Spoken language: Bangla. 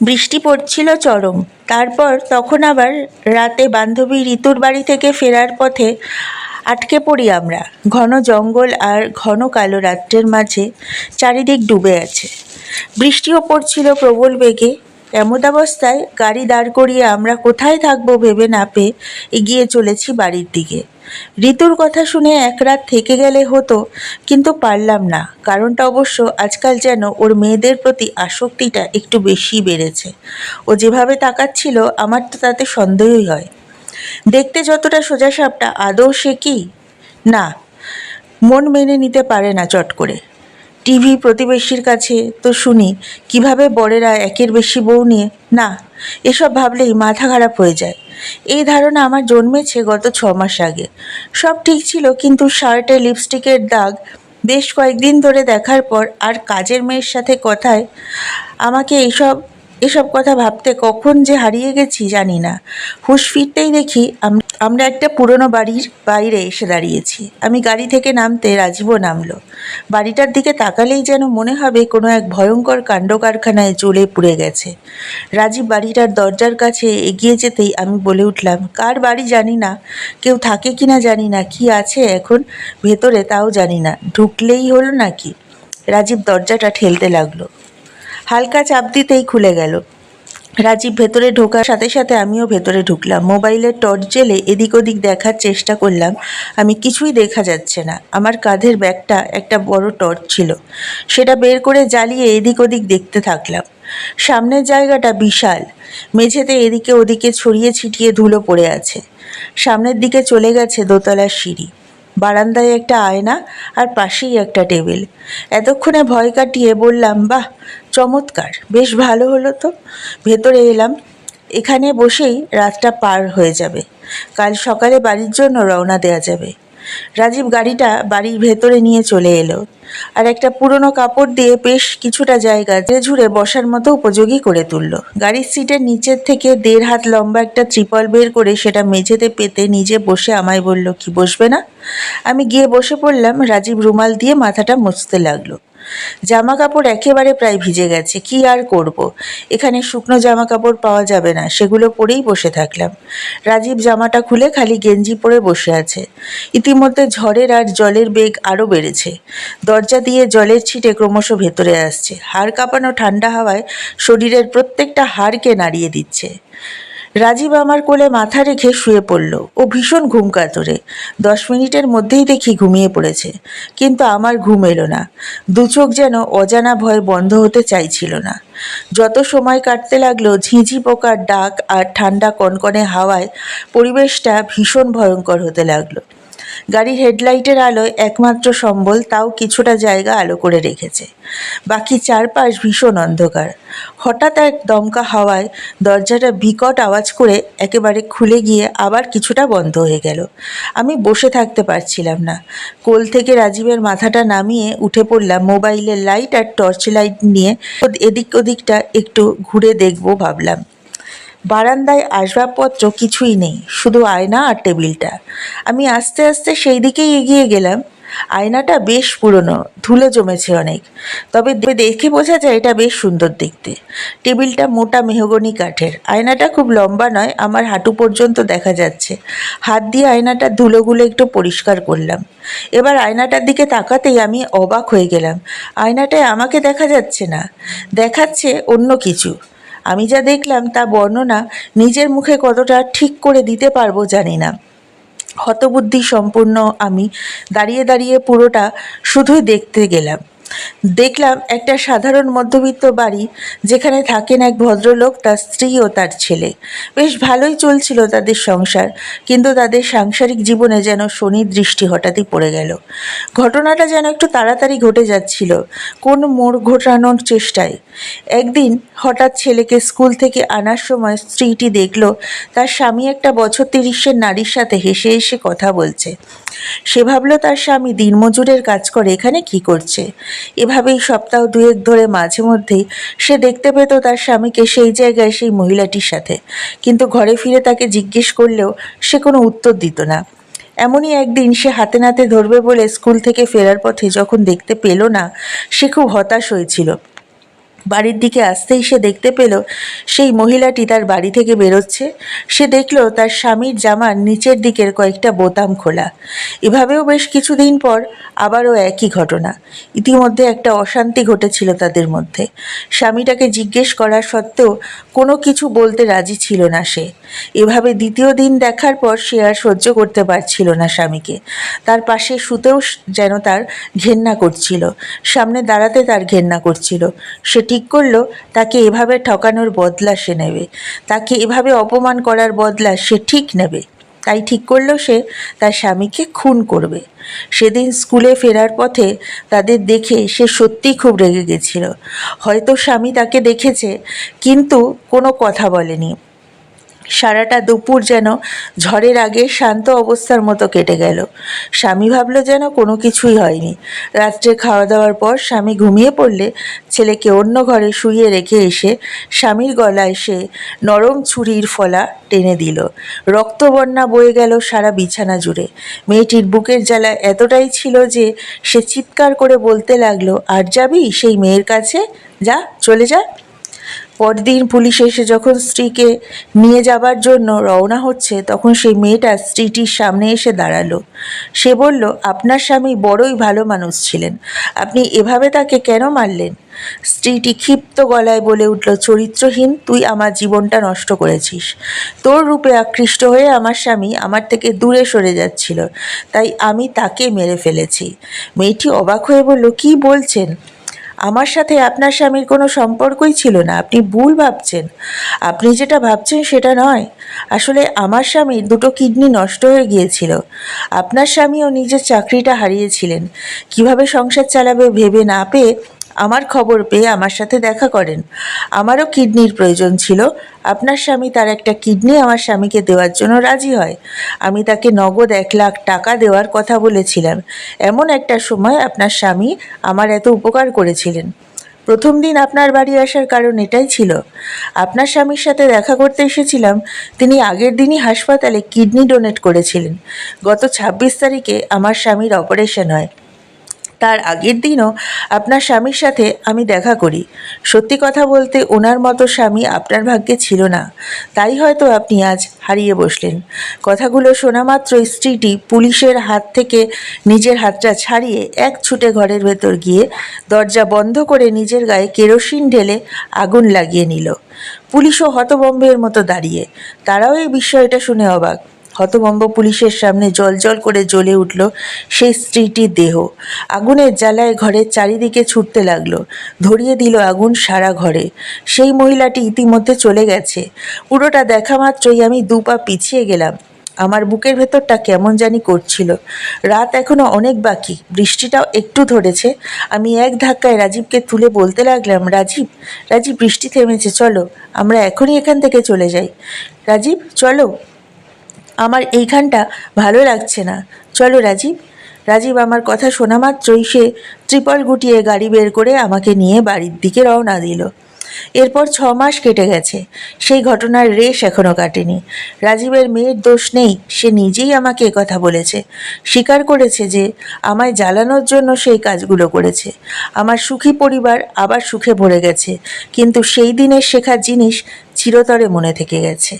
বৃষ্টি পড়ছিল চরম। তারপর তখন আবার রাতে বান্ধবী ঋতুর বাড়ি থেকে ফেরার পথে আটকে পড়ি আমরা। ঘন জঙ্গল আর ঘন কালো রাত্রের মাঝে চারিদিক ডুবে আছে। বৃষ্টিও পড়ছিল প্রবল বেগে। এমতাবস্থায় গাড়ি দাঁড় করিয়ে আমরা কোথায় থাকব ভেবে না পেয়ে এগিয়ে চলেছি বাড়ির দিকে। ঋতুর কথা শুনে এক রাত থেকে গেলে হতো, কিন্তু পারলাম না। কারণটা অবশ্য আজকাল যেন ওর মেয়েদের প্রতি আসক্তিটা একটু বেশি বেড়েছে। ও যেভাবে তাকাচ্ছিল, আমার তো তাতে সন্দেহই হয়। দেখতে যতটা সোজাসাপটা, আদৌ সে কি? না, মন মেনে নিতে পারে না চট করে। টিভি প্রতিবেশীর কাছে তো শুনি, কীভাবে বড়েরা একের বেশি বউ নিয়ে, না, এসব ভাবলেই মাথা খারাপ হয়ে যায়। এই ধারণা আমার জন্মেছে গত ছ মাস আগে। সব ঠিক ছিল, কিন্তু শার্টে লিপস্টিকের দাগ বেশ কয়েকদিন ধরে দেখার পর আর কাজের মেয়ের সাথে কথায় আমাকে এইসব এসব কথা ভাবতে কখন যে হারিয়ে গেছি জানি না। হুশ ফিরতেই দেখি আম- আমরা একটা পুরনো বাড়ির বাইরে এসে দাঁড়িয়েছি। আমি গাড়ি থেকে নামতে রাজীবও নামলো। বাড়িটার দিকে তাকালেই যেন মনে হবে কোনো এক ভয়ঙ্কর কাণ্ড কারখানায় জ্বলে পুড়ে গেছে। রাজীব বাড়িটার দরজার কাছে এগিয়ে যেতেই আমি বলে উঠলাম, কার বাড়ি জানি না? কেউ থাকে কি না জানি না, কি আছে এখন? ভেতরে তাও জানি না। ঢুকলেই হলো নাকি? রাজীব দরজাটা ঠেলতে লাগল। হালকা চাপ দিতেই খুলে গেল। রাজীব ভেতরে ঢোকার সাথে সাথে আমিও ভেতরে ঢুকলাম। মোবাইলের টর্চ জেলে এদিক ওদিক দেখার চেষ্টা করলাম। আমি কিছুই দেখা যাচ্ছে না। আমার কাঁধের ব্যাগটা একটা বড় টর্চ ছিল। সেটা বের করে জ্বালিয়ে এদিক ওদিক দেখতে থাকলাম। সামনের জায়গাটা বিশাল। মেঝেতে এদিকে ওদিকে ছড়িয়ে ছিটিয়ে ধুলো পড়ে আছে। সামনের দিকে চলে গেছে দোতলার সিঁড়ি। বারান্দায় একটা আয়না আর পাশেই একটা টেবিল। এতক্ষণে ভয় কাটিয়ে বললাম, বাহ চমৎকার। বেশ ভালো হলো তো। ভেতরে এলাম। এখানে বসেই রাতটা পার হয়ে যাবে। কাল সকালে বাড়ির জন্য রওনা দেওয়া যাবে। রাজীব গাড়িটা বাড়ির ভেতরে নিয়ে চলে এলো। আর একটা পুরনো কাপড় দিয়ে বেশ কিছুটা জায়গা ঝুড়ে ঝুড়ে বসার মতো উপযোগী করে তুললো। গাড়ির সিটের নিচের থেকে দেড় হাত লম্বা একটা ত্রিপল বের করে সেটা মেঝেতে পেতে নিজে বসে আমায় বলল, কি বসবে না? আমি গিয়ে বসে পড়লাম। রাজীব রুমাল দিয়ে মাথাটা মুছতে লাগল। জামা কাপড় একেবারে প্রায় ভিজে গেছে, কি আর করব। এখানে শুকনো জামা কাপড় পাওয়া যাবে না, সেগুলো পরেই বসে থাকলাম। রাজীব জামাটা খুলে খালি গেঞ্জি পরে বসে আছে। ইতিমধ্যে ঝড়ের আর জলের বেগ আরও বেড়েছে। দরজা দিয়ে জলের ছিটে ক্রমশ ভেতরে আসছে। হাড় কাঁপানো ঠান্ডা হাওয়ায় শরীরের প্রত্যেকটা হাড়কে নাড়িয়ে দিচ্ছে। রাজীব আমার কোলে মাথা রেখে শুয়ে পড়ল ও ভীষণ ঘুম কাতরে দশ মিনিটের মধ্যেই দেখি ঘুমিয়ে পড়েছে, কিন্তু আমার ঘুম এলো না। দু চোখ যেন অজানা ভয় বন্ধ হতে চাইছিল না। যত সময় কাটতে লাগল, ঝিঝি পোকার ডাক আর ঠান্ডা কনকনে হাওয়ায় পরিবেশটা ভীষণ ভয়ঙ্কর হতে লাগল। গাড়ির হেডলাইটের আলোয় একমাত্র সম্বল তাও কিছুটা জায়গা আলো করে রেখেছে। বাকি চারপাশ ভীষণ অন্ধকার। হঠাৎ এক দমকা হাওয়ায় দরজাটা বিকট আওয়াজ করে একেবারে খুলে গিয়ে আবার কিছুটা বন্ধ হয়ে গেল। আমি বসে থাকতে পারছিলাম না। কোল থেকে রাজীবের মাথাটা নামিয়ে উঠে পড়লাম মোবাইলের লাইট আর টর্চ লাইট নিয়ে। এদিক ওদিকটা একটু ঘুরে দেখব ভাবলাম। বারান্দায় আসবাবপত্র কিছুই নেই, শুধু আয়না আর টেবিলটা। আমি আস্তে আস্তে সেই দিকেই এগিয়ে গেলাম। আয়নাটা বেশ পুরনো, ধুলো জমেছে অনেক। তবে দেখে বোঝা যায় এটা বেশ সুন্দর দেখতে। টেবিলটা মোটা মেহগনি কাঠের। আয়নাটা খুব লম্বা নয়, আমার হাঁটু পর্যন্ত দেখা যাচ্ছে। হাত দিয়ে আয়নাটার ধুলোগুলো একটু পরিষ্কার করলাম। এবার আয়নাটার দিকে তাকাতেই আমি অবাক হয়ে গেলাম। আয়নাটায় আমাকে দেখা যাচ্ছে না, দেখাচ্ছে অন্য কিছু। আমি যা দেখলাম তা বর্ণনা নিজের মুখে কতটা ঠিক করে দিতে পারব জানি না। হতবুদ্ধি সম্পূর্ণ আমি দাঁড়িয়ে দাঁড়িয়ে পুরোটা শুধুই দেখতে গেলাম। দেখলাম একটা সাধারণ মধ্যবিত্ত বাড়ি যেখানে থাকেন এক ভদ্রলোক, তার স্ত্রী ও তার ছেলে। বেশ ভালোই চলছিল তাদের সংসার, কিন্তু তাদের সাংসারিক জীবনে যেন শনির দৃষ্টি হঠাৎই পড়ে গেল। ঘটনাটা যেন একটু তাড়াতাড়ি ঘটে যাচ্ছিল, কোন মোড় ঘটানোর চেষ্টায়। একদিন হঠাৎ ছেলেকে স্কুল থেকে আনার সময় স্ত্রীটি দেখল, তার স্বামী একটা বছর তিরিশের নারীর সাথে হেসে হেসে কথা বলছে। সে ভাবলো, তার স্বামী দিনমজুরের কাজ করে, এখানে কি করছে? এভাবেই সপ্তাহ দুয়েক ধরে মাঝে মধ্যেই সে দেখতে পেত তার স্বামীকে সেই জায়গায় সেই মহিলাটির সাথে। কিন্তু ঘরে ফিরে তাকে জিজ্ঞেস করলেও সে কোনো উত্তর দিত না। এমনই একদিন সে হাতে নাতে ধরবে বলে স্কুল থেকে ফেরার পথে যখন দেখতে পেল না, সে খুব হতাশ হয়েছিল। বাড়ির দিকে আসতেই সে দেখতে পেল সেই মহিলাটি তার বাড়ি থেকে বেরোচ্ছে। সে দেখল তার স্বামীর জামার নিচের দিকের কয়েকটা বোতাম খোলা। এভাবেও বেশ কিছুদিন পর আবারও একই ঘটনা। ইতিমধ্যে একটা অশান্তি ঘটেছিল তাদের মধ্যে। স্বামীটাকে জিজ্ঞেস করা সত্ত্বেও কোনো কিছু বলতে রাজি ছিল না সে। এভাবে দ্বিতীয় দিন দেখার পর সে আর সহ্য করতে পারছিল না স্বামীকে। তার পাশে শুতেও যেন তার ঘেন্না করছিল। সামনে দাঁড়াতে তার ঘেন্না করছিল। সে ঠিক করল, তাকে এভাবে ঠকানোর বদলা সে নেবে। তাকে এভাবে অপমান করার বদলা সে ঠিক নেবে। তাই ঠিক করল সে তার স্বামীকে খুন করবে। সেদিন স্কুলে ফেরার পথে তাদের দেখে সে সত্যিই খুব রেগে গেছিল। হয়তো স্বামী তাকে দেখেছে, কিন্তু কোনো কথা বলেনি। সারাটা দুপুর যেন ঝড়ের আগে শান্ত অবস্থার মতো কেটে গেল। স্বামী ভাবলো যেন কোনো কিছুই হয়নি। রাত্রে খাওয়া দাওয়ার পর স্বামী ঘুমিয়ে পড়লে ছেলেকে অন্য ঘরে শুইয়ে রেখে এসে স্বামীর গলায় সে নরম ছুরির ফলা টেনে দিল। রক্তবন্যা বয়ে গেল সারা বিছানা জুড়ে। মেয়েটির বুকের জ্বালা এতটাই ছিল যে সে চিৎকার করে বলতে লাগল, আর যাবি সেই মেয়ের কাছে? যা, চলে যা। পরদিন পুলিশ এসে যখন স্ত্রীকে নিয়ে যাবার জন্য রওনা হচ্ছে, তখন সেই মেয়েটা স্ত্রীটির সামনে এসে দাঁড়াল। সে বলল, আপনার স্বামী বড়ই ভালো মানুষ ছিলেন। আপনি এভাবে তাকে কেন মারলেন? স্ত্রীটি ক্ষিপ্ত গলায় বলে উঠল, চরিত্রহীন, তুই আমার জীবনটা নষ্ট করেছিস। তোর রূপে আকৃষ্ট হয়ে আমার স্বামী আমার থেকে দূরে সরে যাচ্ছিল, তাই আমি তাকে মেরে ফেলেছি। মেয়েটি অবাক হয়ে বলল, কি বলছেন? আমার সাথে আপনার স্বামীর কোনো সম্পর্কই ছিল না। আপনি ভুল ভাবছেন। আপনি যেটা ভাবছেন সেটা নয়। আসলে আমার স্বামীর দুটো কিডনি নষ্ট হয়ে গিয়েছিল। আপনার স্বামীও নিজের চাকরিটা হারিয়েছিলেন। কীভাবে সংসার চালাবে ভেবে না পেয়ে আমার খবর পেয়ে আমার সাথে দেখা করেন। আমারও কিডনির প্রয়োজন ছিল। আপনার স্বামী তার একটা কিডনি আমার স্বামীকে দেওয়ার জন্য রাজি হয়। আমি তাকে নগদ এক লাখ টাকা দেওয়ার কথা বলেছিলাম। এমন একটা সময় আপনার স্বামী আমার এত উপকার করেছিলেন। প্রথম দিন আপনার বাড়ি আসার কারণ এটাই ছিল। আপনার স্বামীর সাথে দেখা করতে এসেছিলাম। তিনি আগের দিনই হাসপাতালে কিডনি ডোনেট করেছিলেন। গত ছাব্বিশ তারিখে আমার স্বামীর অপারেশন হয়। তার আগের দিনও আপনার স্বামীর সাথে আমি দেখা করি। সত্যি কথা বলতে ওনার মতো স্বামী আপনার ভাগ্যে ছিল না। তাই হয়তো আপনি আজ হারিয়ে বসলেন। কথাগুলো শোনা মাত্র স্ত্রীটি পুলিশের হাত থেকে নিজের হাতটা ছাড়িয়ে এক ছুটে ঘরের ভেতর গিয়ে দরজা বন্ধ করে নিজের গায়ে কেরোসিন ঢেলে আগুন লাগিয়ে নিল। পুলিশও হতবম্বের মতো দাঁড়িয়ে। তারাও এই বিষয়টা শুনে অবাক। হতভম্ব পুলিশের সামনে জল করে জ্বলে উঠল সেই স্ত্রীটির দেহ। আগুনের জ্বালায় ঘরের চারিদিকে ছুটতে লাগল। ধরিয়ে দিল আগুন সারা ঘরে। সেই মহিলাটি ইতিমধ্যে চলে গেছে। পুরোটা দেখা মাত্রই আমি দু পা পিছিয়ে গেলাম। আমার বুকের ভেতরটা কেমন জানি করছিল। রাত এখনও অনেক বাকি। বৃষ্টিটাও একটু ধরেছে। আমি এক ধাক্কায় রাজীবকে তুলে বলতে লাগলাম, রাজীব রাজীব, বৃষ্টি থেমেছে, চলো। আমরা এখনই এখান থেকে চলে যাই। রাজীব, চলো। আমার এইখানটা ভালো লাগছে না। চলো রাজীব। রাজীব আমার কথা শোনা মাত্রই সে ত্রিপল গুটিয়ে গাড়ি বের করে আমাকে নিয়ে বাড়ির দিকে রওনা দিল। এরপর ছ মাস কেটে গেছে। সেই ঘটনার রেশ এখনও কাটেনি। রাজীবের মেয়ের দোষ নেই, সে নিজেই আমাকে কথা বলেছে। স্বীকার করেছে যে আমায় জ্বালানোর জন্য সেই কাজগুলো করেছে। আমার সুখী পরিবার আবার সুখে ভরে গেছে, কিন্তু সেই দিনের শেখা জিনিস চিরতরে মনে থেকে গেছে।